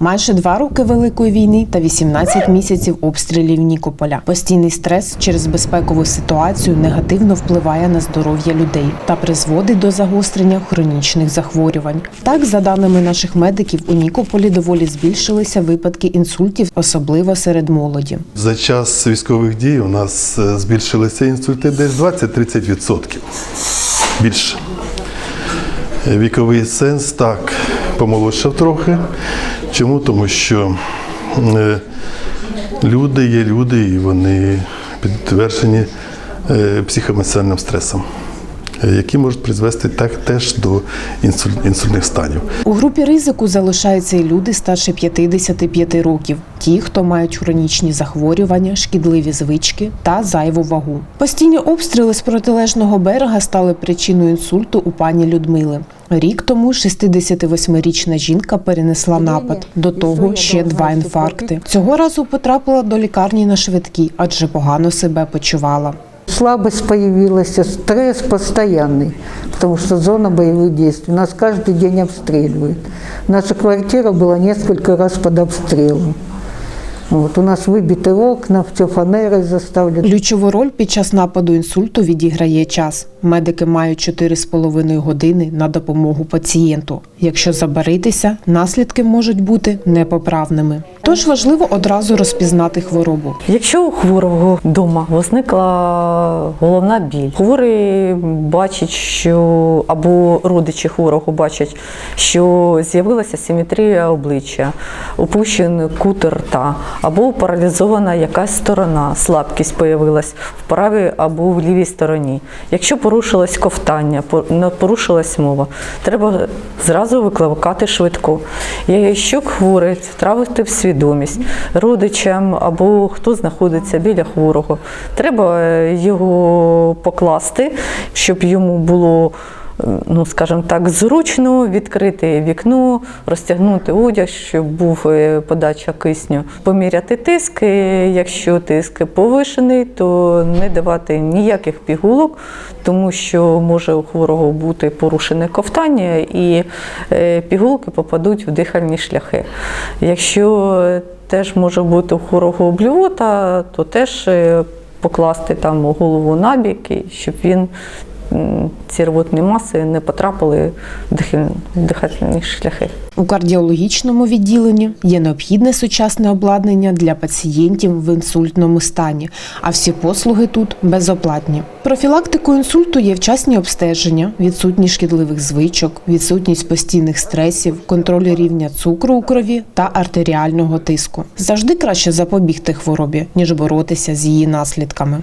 Майже два роки великої війни та 18 місяців обстрілів Нікополя. Постійний стрес через безпекову ситуацію негативно впливає на здоров'я людей та призводить до загострення хронічних захворювань. Так, за даними наших медиків, у Нікополі доволі збільшилися випадки інсультів, особливо серед молоді. За час військових дій у нас е, збільшилися інсульти десь 20-30%. Більше. Е, Віковий сенс так помолодшав трохи. Чому? Тому що е, люди є люди, і вони підтверджені е, психоемоціональним стресом, які можуть призвести так теж до інсуль- інсультних станів. У групі ризику залишаються і люди старше 55 років, ті, хто мають хронічні захворювання, шкідливі звички та зайву вагу. Постійні обстріли з протилежного берега стали причиною інсульту у пані Людмили. Рік тому 68-річна жінка перенесла напад. До того ще два інфаркти. Цього разу потрапила до лікарні на швидкій, адже погано себе почувала. Слабость появилась, стресс постоянный, потому что зона боевых действий. Нас каждый день обстреливают. Наша квартира была несколько раз под обстрелом. Вот, у нас выбиты окна, все фанерой заставлено. Ключову роль під час нападу інсульту відіграє час. Медики мають 4,5 години на допомогу пацієнту. Якщо забаритися, наслідки можуть бути непоправними. Тож важливо одразу розпізнати хворобу. Якщо у хворого вдома возникла головна біль, хворий бачить, що або родичі хворого бачать, що з'явилася симетрія обличчя, опущений кут рта, або паралізована якась сторона, слабкість появилась в правій або в лівій стороні. Якщо порушилось ковтання, пор- порушилась мова, треба зразу викликати швидку. Якщо хворий втратив свідомість родичам або хто знаходиться біля хворого, треба е, його покласти, щоб йому було. Ну, скажімо так, зручно відкрити вікно, розтягнути одяг, щоб був е, подача кисню, поміряти тиск. Якщо тиск повишений, то не давати ніяких пігулок, тому що може у хворого бути порушене ковтання і е, пігулки попадуть в дихальні шляхи. Якщо теж може бути у хворого блювота, то теж е, покласти там голову на бік, щоб він ці рвотні маси не потрапили в дихальні шляхи. У кардіологічному відділенні є необхідне сучасне обладнання для пацієнтів в інсультному стані, а всі послуги тут безоплатні. Профілактикою інсульту є вчасні обстеження, відсутність шкідливих звичок, відсутність постійних стресів, контроль рівня цукру у крові та артеріального тиску. Завжди краще запобігти хворобі, ніж боротися з її наслідками.